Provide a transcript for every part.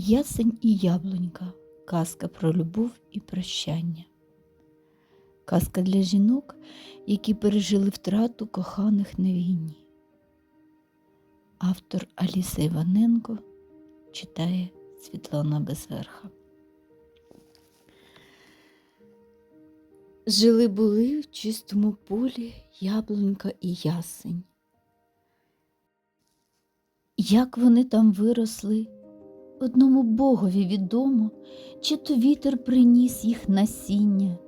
Ясень і яблунька казка про любов і прощання. Казка для жінок, які пережили втрату коханих на війні. Автор Аліса Іваненко читає Світлана Безверха. Жили були в чистому полі яблунька і ясень. Як вони там виросли, одному богові відомо, чи то вітер приніс їх насіння,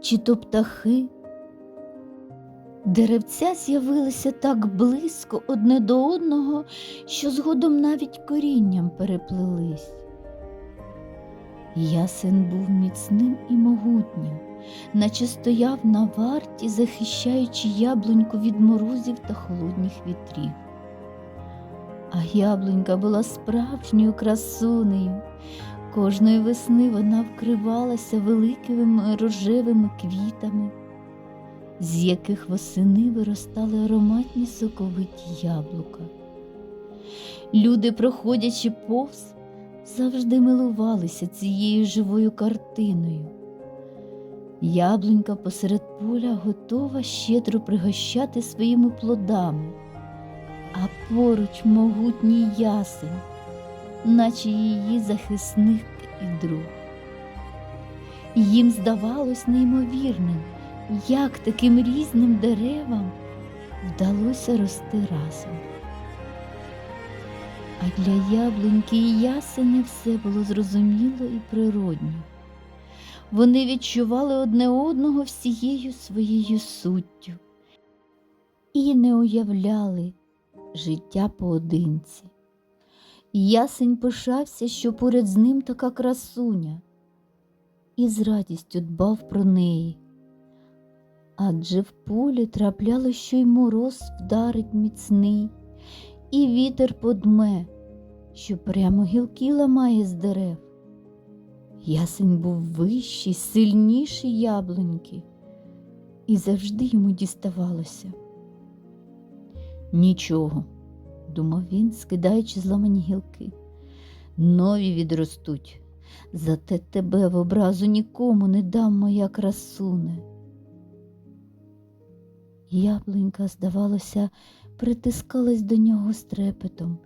чи то птахи. Деревця з'явилися так близько одне до одного, що згодом навіть корінням переплелись. Ясен був міцним і могутнім, наче стояв на варті, захищаючи яблуньку від морозів та холодних вітрів. А яблунька була справжньою красунею. Кожної весни вона вкривалася великими рожевими квітами, з яких восени виростали ароматні соковиті яблука. Люди, проходячи повз, завжди милувалися цією живою картиною. Яблунька посеред поля готова щедро пригощати своїми плодами а поруч могутній ясень, наче її захисник і друг. Їм здавалось неймовірним, як таким різним деревам вдалося рости разом. А для яблуньки і ясеня все було зрозуміло і природньо. Вони відчували одне одного всією своєю суттю і не уявляли життя поодинці. Ясень пишався, що поряд з ним така красуня, і з радістю дбав про неї. Адже в полі трапляло, що й мороз вдарить міцний, і вітер подме, що прямо гілки ламає з дерев. Ясень був вищий, сильніший яблуньки, і завжди йому діставалося. Нічого, думав він, скидаючи зламані гілки. Нові відростуть, зате тебе в образу нікому не дам моя красуне. Яблунька, здавалося, притискалась до нього з трепетом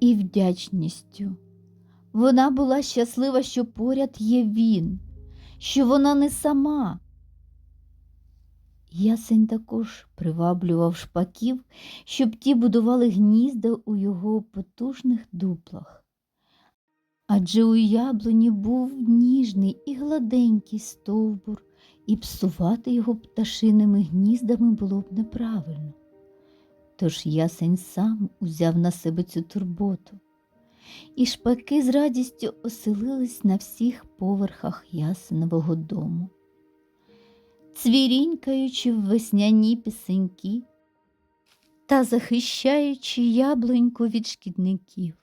і вдячністю. Вона була щаслива, що поряд є він, що вона не сама. Ясень також приваблював шпаків, щоб ті будували гнізда у його потужних дуплах. Адже у яблуні був ніжний і гладенький стовбур, і псувати його пташиними гніздами було б неправильно. Тож ясень сам узяв на себе цю турботу, і шпаки з радістю оселились на всіх поверхах ясенового дому цвірінькаючи в весняні пісеньки та захищаючи яблуньку від шкідників.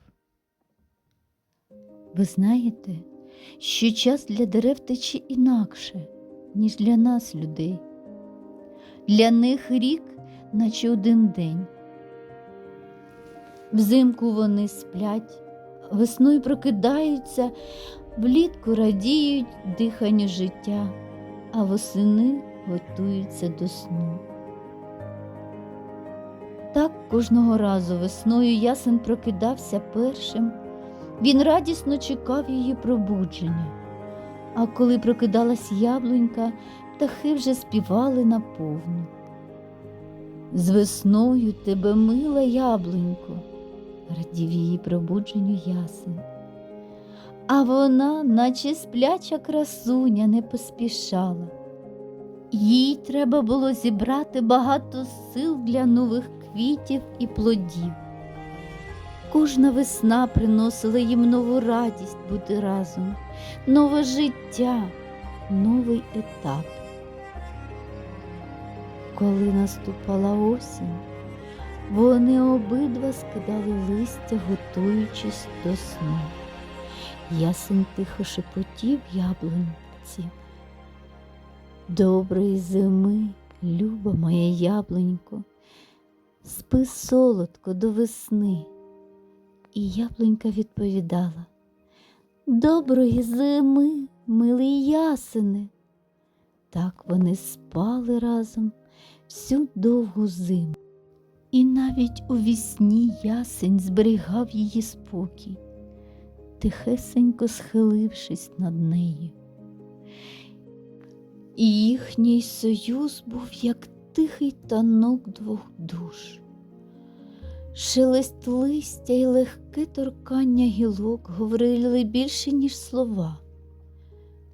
Ви знаєте, що час для дерев тече інакше, ніж для нас, людей. Для них рік, наче один день. Взимку вони сплять, весною прокидаються, влітку радіють диханню життя а восени готуються до сну. Так кожного разу весною ясен прокидався першим, він радісно чекав її пробудження, а коли прокидалась яблунька, птахи вже співали наповну. З весною тебе мила яблунько, радів її пробудженню ясен. А вона, наче спляча красуня, не поспішала. Їй треба було зібрати багато сил для нових квітів і плодів. Кожна весна приносила їм нову радість бути разом, нове життя, новий етап. Коли наступала осінь, вони обидва скидали листя, готуючись до сну. Ясен тихо шепотів яблунці. Доброї зими, люба моя яблунько, спи солодко до весни, І яблунька відповідала Доброї зими, милий ясене. Так вони спали разом всю довгу зиму. І навіть у вісні ясень зберігав її спокій, тихесенько схилившись над нею. І їхній союз був як тихий танок двох душ. Шелест листя й легке торкання гілок говорили більше, ніж слова.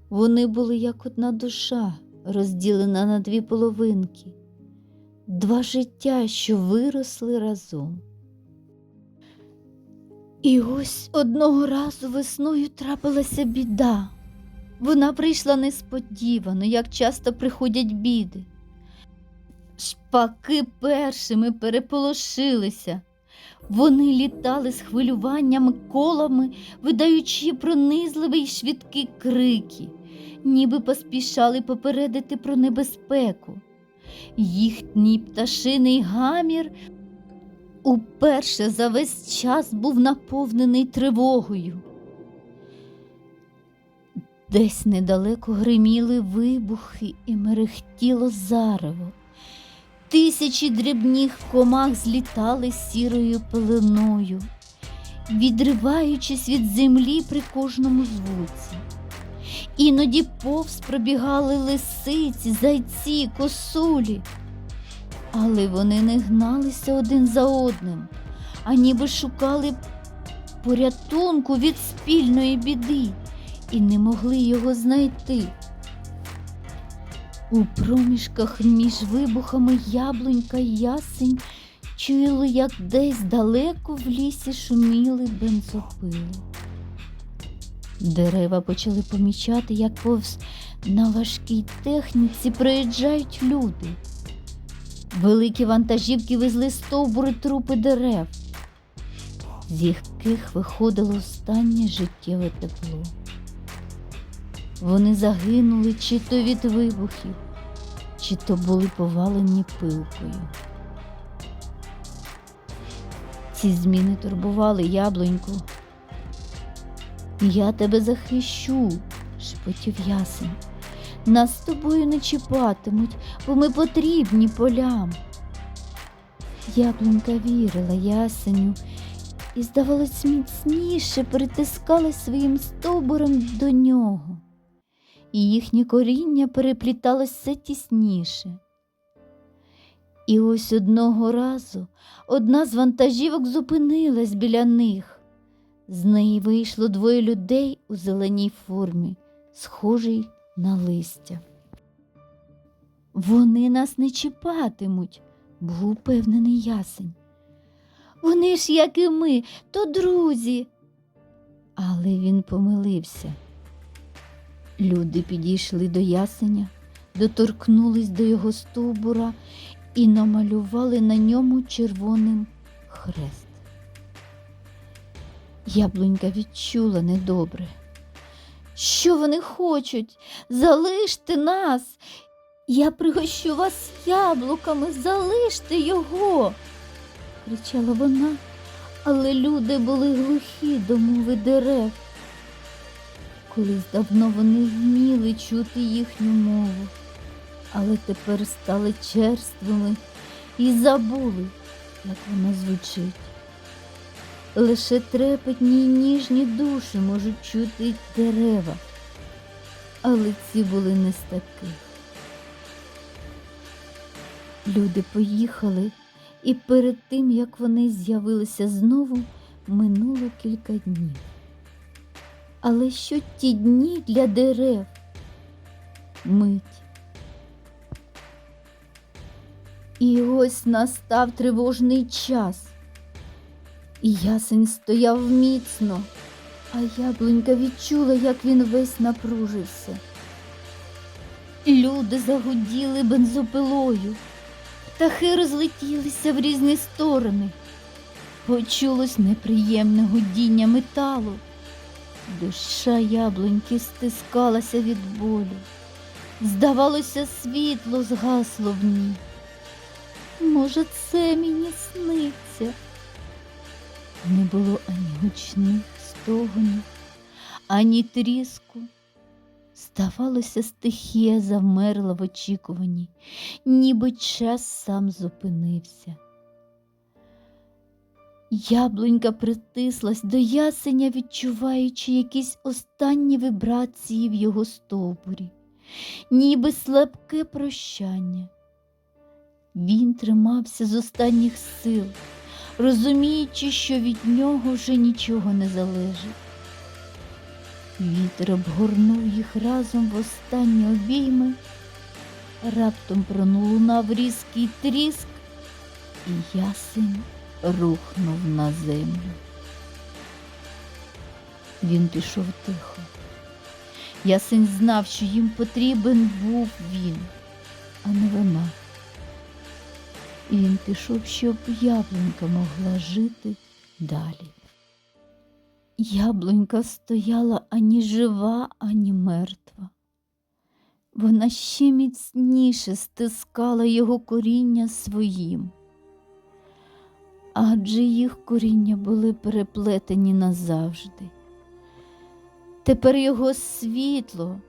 Вони були як одна душа, розділена на дві половинки, два життя, що виросли разом. І ось одного разу весною трапилася біда. Вона прийшла несподівано, як часто приходять біди. Шпаки першими переполошилися. Вони літали з хвилюваннями колами, видаючи пронизливі й швидкі крики, ніби поспішали попередити про небезпеку. Їхній пташиний гамір уперше за весь час був наповнений тривогою. Десь недалеко гриміли вибухи і мерехтіло зарево. Тисячі дрібних комах злітали сірою пеленою, відриваючись від землі при кожному звуці. Іноді повз пробігали лисиці, зайці, косулі, але вони не гналися один за одним, а ніби шукали порятунку від спільної біди і не могли його знайти. У проміжках між вибухами яблунька й ясень чули, як десь далеко в лісі шуміли бензопили. Дерева почали помічати, як повз на важкій техніці проїжджають люди. Великі вантажівки везли стовбури трупи дерев, з яких виходило останнє життєве тепло. Вони загинули чи то від вибухів, чи то були повалені пилкою. Ці зміни турбували яблуньку. Я тебе захищу, шепотів ясень. Нас з тобою не чіпатимуть, бо ми потрібні полям. Яблунька вірила ясеню і, здавалось, міцніше притискалась своїм стовбуром до нього і їхнє коріння перепліталось все тісніше. І ось одного разу одна з вантажівок зупинилась біля них. З неї вийшло двоє людей у зеленій формі, схожій на листя. Вони нас не чіпатимуть, був упевнений ясень. Вони ж, як і ми, то друзі. Але він помилився. Люди підійшли до ясеня, доторкнулись до його стовбура і намалювали на ньому червоним хрест. Яблунька відчула недобре. Що вони хочуть? Залиште нас. Я пригощу вас яблуками, залиште його, кричала вона, але люди були глухі до мови дерев. Колись давно вони вміли чути їхню мову, але тепер стали черствими і забули, як вона звучить. Лише трепетні й ніжні душі можуть чути дерева, але ці були не з таких. Люди поїхали, і перед тим, як вони з'явилися знову, минуло кілька днів. Але що ті дні для дерев? Мить. І ось настав тривожний час. І ясень стояв міцно, а яблунька відчула, як він весь напружився. Люди загуділи бензопилою, птахи розлетілися в різні сторони. Почулось неприємне гудіння металу. Душа яблуньки стискалася від болю. Здавалося, світло згасло в ній. Може, це мені сниться? Не було ані гучних стогонів, ані тріску. Здавалося, стихія завмерла в очікуванні, ніби час сам зупинився. Яблунька притислась до ясеня, відчуваючи якісь останні вібрації в його стовбурі, ніби слабке прощання. Він тримався з останніх сил, розуміючи, що від нього вже нічого не залежить. Вітер обгорнув їх разом в останні обійми, раптом пролунав різкий тріск, і ясень рухнув на землю. Він пішов тихо. Ясень знав, що їм потрібен був він, а не вона. І він пішов, щоб яблунька могла жити далі. Яблунька стояла ані жива, ані мертва. Вона ще міцніше стискала його коріння своїм, адже їх коріння були переплетені назавжди. Тепер його світло,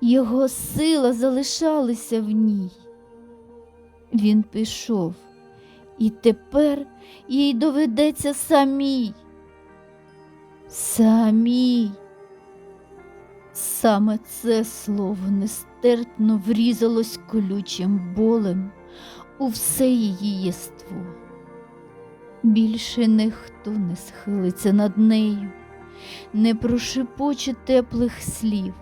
його сила залишалися в ній. Він пішов, і тепер їй доведеться самій. Самій. Саме це слово нестерпно врізалось колючим болем у все її єство. Більше ніхто не схилиться над нею, не прошепоче теплих слів.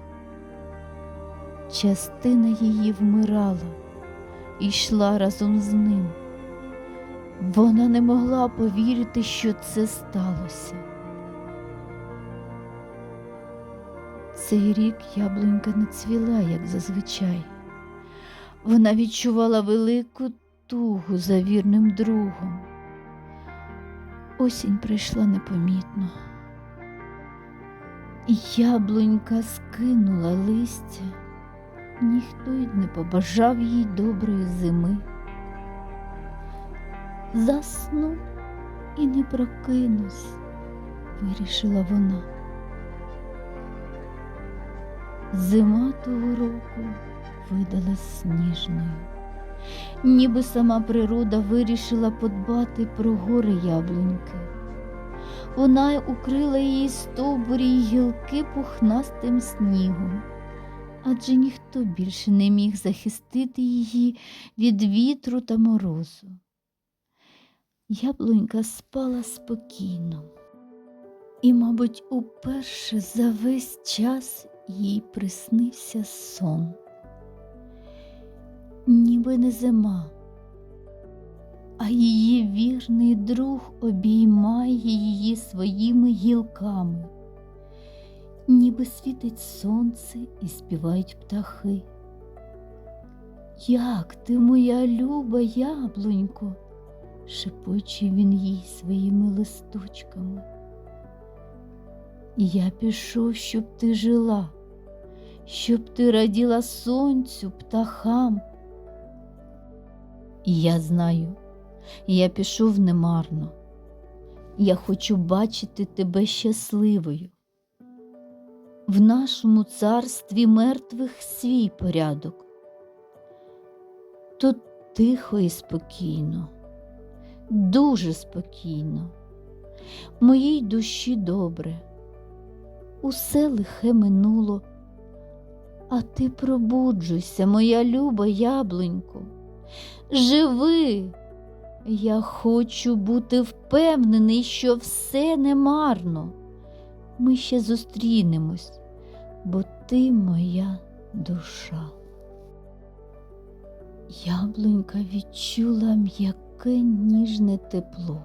Частина її вмирала і йшла разом з ним. Вона не могла повірити, що це сталося. Цей рік яблунька не цвіла, як зазвичай. Вона відчувала велику тугу за вірним другом. Осінь прийшла непомітно. Яблунька скинула листя, ніхто й не побажав їй доброї зими. Засну і не прокинусь, вирішила вона. Зима того року видалась сніжною, ніби сама природа вирішила подбати про гори яблуньки. Вона укрила її стовбурі й гілки пухнастим снігом, адже ніхто більше не міг захистити її від вітру та морозу. Яблунька спала спокійно, і, мабуть, уперше за весь час їй приснився сон, ніби не зима, а її вірний друг обіймає її своїми гілками, ніби світить сонце і співають птахи. Як ти, моя люба яблунько, шепоче він їй своїми листочками. Я пішов, щоб ти жила, щоб ти раділа сонцю, птахам. Я знаю, я пішов немарно. Я хочу бачити тебе щасливою. В нашому царстві мертвих свій порядок. Тут тихо і спокійно, дуже спокійно, моїй душі добре усе лихе минуло. А ти пробуджуйся, моя люба яблунько. Живи, я хочу бути впевнений, що все не марно. Ми ще зустрінемось, бо ти моя душа. Яблунька відчула м'яке ніжне тепло,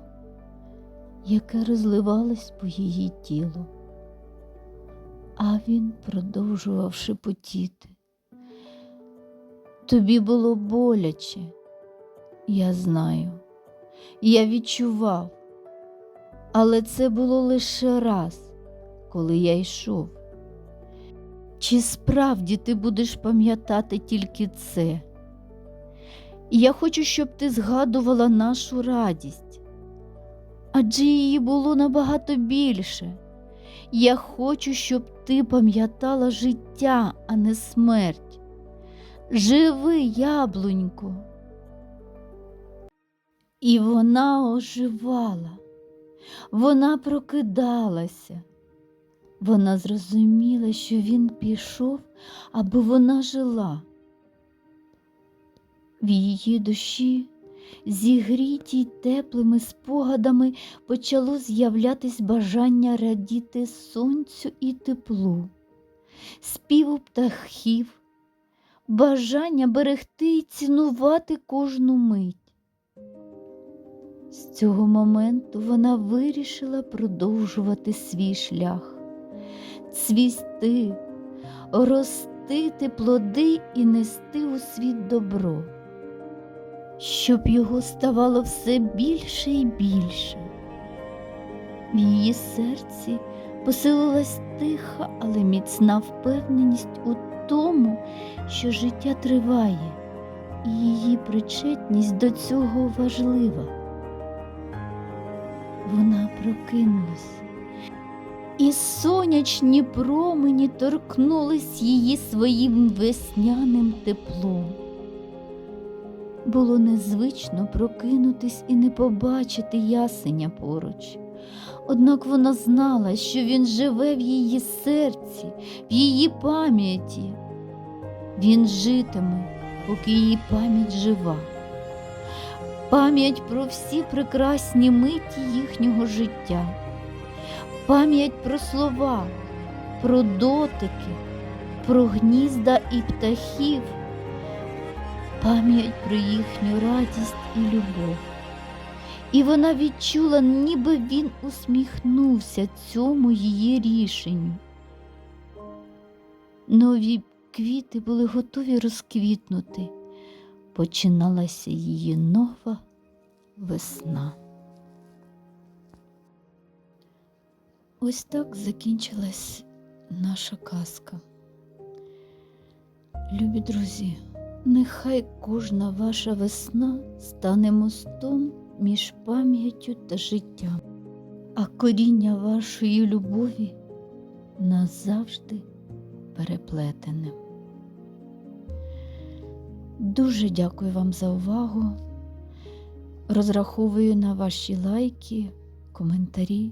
яке розливалось по її тілу а він продовжував шепотіти. Тобі було боляче, я знаю, я відчував, але це було лише раз, коли я йшов. Чи справді ти будеш пам'ятати тільки це? Я хочу, щоб ти згадувала нашу радість, адже її було набагато більше. Я хочу, щоб ти пам'ятала життя, а не смерть. Живи, яблунько. І вона оживала, вона прокидалася. Вона зрозуміла, що він пішов, аби вона жила. В її душі, зігрітій теплими спогадами, почало з'являтись бажання радіти сонцю і теплу, співу птахів, бажання берегти і цінувати кожну мить. З цього моменту вона вирішила продовжувати свій шлях, цвісти, ростити плоди і нести у світ добро, щоб його ставало все більше і більше. В її серці поселилась тиха, але міцна впевненість у тому, що життя триває, і її причетність до цього важлива. Вона прокинулась, і сонячні промені торкнулись її своїм весняним теплом. Було незвично прокинутись і не побачити ясеня поруч. Однак вона знала, що він живе в її серці, в її пам'яті. Він житиме, поки її пам'ять жива пам'ять про всі прекрасні миті їхнього життя, пам'ять про слова, про дотики, про гнізда і птахів, пам'ять про їхню радість і любов. І вона відчула, ніби він усміхнувся цьому її рішенню. Нові квіти були готові розквітнути починалася її нова весна. Ось так закінчилась наша казка. Любі друзі, нехай кожна ваша весна стане мостом між пам'яттю та життям, а коріння вашої любові назавжди переплетене. Дуже дякую вам за увагу. Розраховую на ваші лайки, коментарі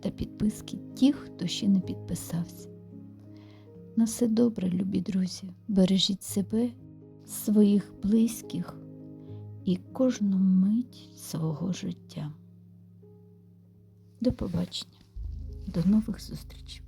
та підписки тих, хто ще не підписався. На все добре, любі друзі. Бережіть себе, своїх близьких і кожну мить свого життя. До побачення, до нових зустрічей!